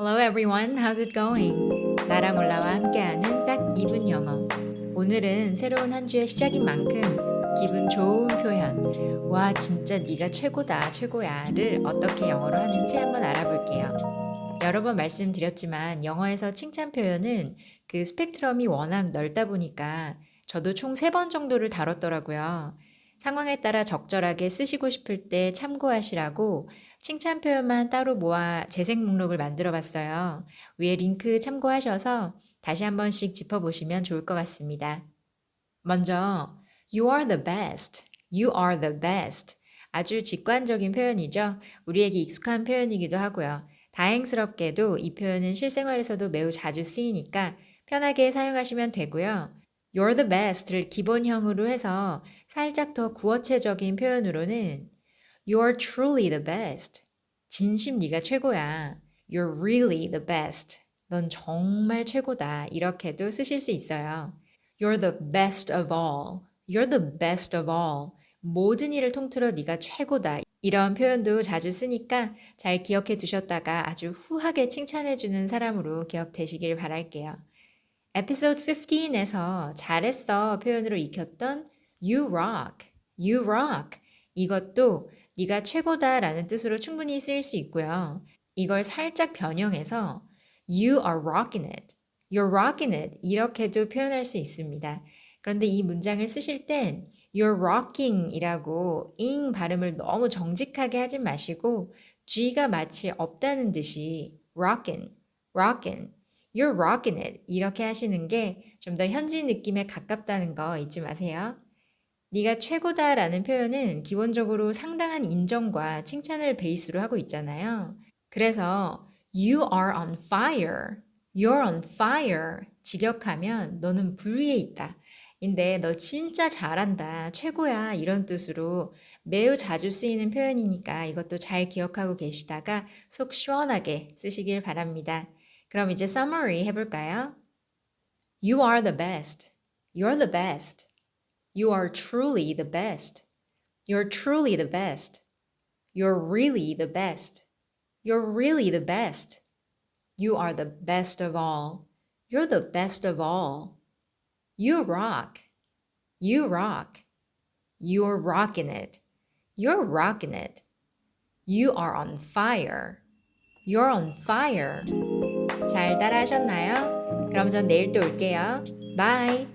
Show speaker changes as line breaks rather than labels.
Hello everyone, how's it going? 나랑 올라와 함께하는 딱 2분 영어. 오늘은 새로운 한 주의 시작인 만큼 기분 좋은 표현, 와 진짜 네가 최고다, 최고야를 어떻게 영어로 하는지 한번 알아볼게요. 여러 번 말씀드렸지만 영어에서 칭찬 표현은 그 스펙트럼이 워낙 넓다 보니까 저도 총 3번 정도를 다뤘더라고요. 상황에 따라 적절하게 쓰시고 싶을 때 참고하시라고 칭찬 표현만 따로 모아 재생 목록을 만들어 봤어요. 위에 링크 참고하셔서 다시 한 번씩 짚어보시면 좋을 것 같습니다. 먼저, You are the best. You are the best. 아주 직관적인 표현이죠. 우리에게 익숙한 표현이기도 하고요. 다행스럽게도 이 표현은 실생활에서도 매우 자주 쓰이니까 편하게 사용하시면 되고요. You're the best를 기본형으로 해서 살짝 더 구어체적인 표현으로는 You're truly the best. 진심 네가 최고야. You're really the best. 넌 정말 최고다. 이렇게도 쓰실 수 있어요. You're the best of all. You're the best of all. 모든 일을 통틀어 네가 최고다. 이런 표현도 자주 쓰니까 잘 기억해 두셨다가 아주 후하게 칭찬해 주는 사람으로 기억되시길 바랄게요. 에피소드 15에서 잘했어 표현으로 익혔던 you rock, you rock 이것도 네가 최고다 라는 뜻으로 충분히 쓰일 수 있고요. 이걸 살짝 변형해서 you are rocking it, you're rocking it 이렇게도 표현할 수 있습니다. 그런데 이 문장을 쓰실 땐 you're rocking이라고 ing 발음을 너무 정직하게 하지 마시고 g가 마치 없다는 듯이 rockin, rockin You're rocking it. 이렇게 하시는 게 좀 더 현지 느낌에 가깝다는 거 잊지 마세요. 네가 최고다 라는 표현은 기본적으로 상당한 인정과 칭찬을 베이스로 하고 있잖아요. 그래서 you are on fire. You're on fire. 직역하면 너는 불 위에 있다. 인데 너 진짜 잘한다. 최고야. 이런 뜻으로 매우 자주 쓰이는 표현이니까 이것도 잘 기억하고 계시다가 속 시원하게 쓰시길 바랍니다. 그럼 이제 summary 해볼까요? You are the best. You're the best. You are truly the best. You're truly the best. You're really the best. You're really the best. You are the best of all. You're the best of all. You rock. You rock. You're rocking it. You're rocking it. You are on fire. You're on fire. 잘 따라 하셨나요? 그럼 전 내일 또 올게요. 바이.